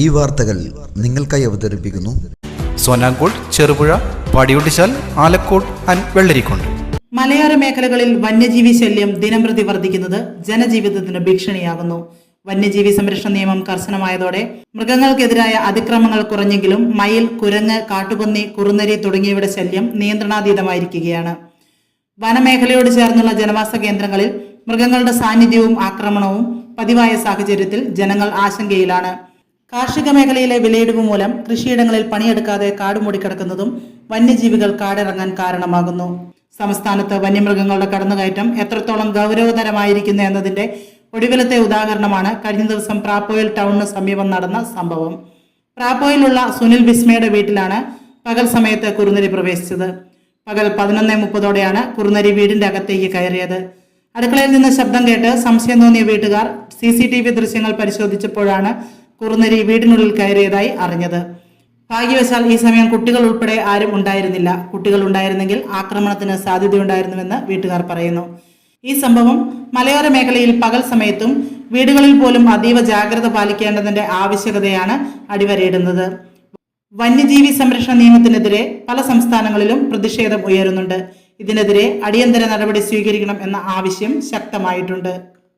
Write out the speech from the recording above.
ഈ വാർത്തകൾ നിങ്ങൾക്കായി അവതരിപ്പിക്കുന്നു. സോനാങ്കോട് ചെറുപുഴ പാടിയൊട്ടിച്ചാൽ ആലക്കോട് ആൻഡ് വെള്ളരിക്കോട്. മലയോര മേഖലകളിൽ വന്യജീവി ശല്യം ദിനംപ്രതി വർദ്ധിക്കുന്നത് ജനജീവിതത്തിന് ഭീഷണിയാകുന്നു. വന്യജീവി സംരക്ഷണ നിയമം കർശനമായതോടെ മൃഗങ്ങൾക്കെതിരായ അതിക്രമങ്ങൾ കുറഞ്ഞെങ്കിലും മയിൽ കുരങ്ങ് കാട്ടുപന്നി കുറുനരി തുടങ്ങിയവയുടെ ശല്യം നിയന്ത്രണാതീതമായിരിക്കുകയാണ്. വനമേഖലയോട് ചേർന്നുള്ള ജനവാസ കേന്ദ്രങ്ങളിൽ മൃഗങ്ങളുടെ സാന്നിധ്യവും ആക്രമണവും പതിവായ സാഹചര്യത്തിൽ ജനങ്ങൾ ആശങ്കയിലാണ്. കാർഷിക മേഖലയിലെ വിലയിടിവ് മൂലം കൃഷിയിടങ്ങളിൽ പണിയെടുക്കാതെ കാട് മൂടിക്കിടക്കുന്നതും വന്യജീവികൾ കാടിറങ്ങാൻ കാരണമാകുന്നു. സംസ്ഥാനത്ത് വന്യമൃഗങ്ങളുടെ കടന്നുകയറ്റം എത്രത്തോളം ഗൗരവതരമായിരിക്കുന്നു എന്നതിന്റെ ഒടുവിലത്തെ ഉദാഹരണമാണ് കഴിഞ്ഞ ദിവസം പ്രാപ്പോയിൽ ടൗണിന് സമീപം നടന്ന സംഭവം. പ്രാപ്പോയിലുള്ള സുനിൽ വിസ്മയുടെ വീട്ടിലാണ് പകൽ സമയത്ത് കുറുനരി പ്രവേശിച്ചത്. പകൽ പതിനൊന്ന് മുപ്പതോടെയാണ് കുറുനരി വീടിന്റെ അകത്തേക്ക് കയറിയത്. അടുക്കളയിൽ നിന്ന് ശബ്ദം കേട്ട് സംശയം തോന്നിയ വീട്ടുകാർ സി ദൃശ്യങ്ങൾ പരിശോധിച്ചപ്പോഴാണ് കുറുനരി വീടിനുള്ളിൽ കയറിയതായി അറിഞ്ഞത്. ഭാഗ്യവശാൽ ഈ സമയം കുട്ടികൾ ഉൾപ്പെടെ ആരും ഉണ്ടായിരുന്നില്ല. കുട്ടികൾ ഉണ്ടായിരുന്നെങ്കിൽ ആക്രമണത്തിന് സാധ്യതയുണ്ടായിരുന്നുവെന്ന് വീട്ടുകാർ പറയുന്നു. ഈ സംഭവം മലയോര മേഖലയിൽ പകൽ സമയത്തും വീടുകളിൽ പോലും അതീവ ജാഗ്രത പാലിക്കേണ്ടതിന്റെ ആവശ്യകതയാണ് അടിവരയിടുന്നത്. വന്യജീവി സംരക്ഷണ നിയമത്തിനെതിരെ പല സംസ്ഥാനങ്ങളിലും പ്രതിഷേധം ഉയരുന്നുണ്ട്. ഇതിനെതിരെ അടിയന്തര നടപടി സ്വീകരിക്കണം എന്ന ആവശ്യം ശക്തമായിട്ടുണ്ട്.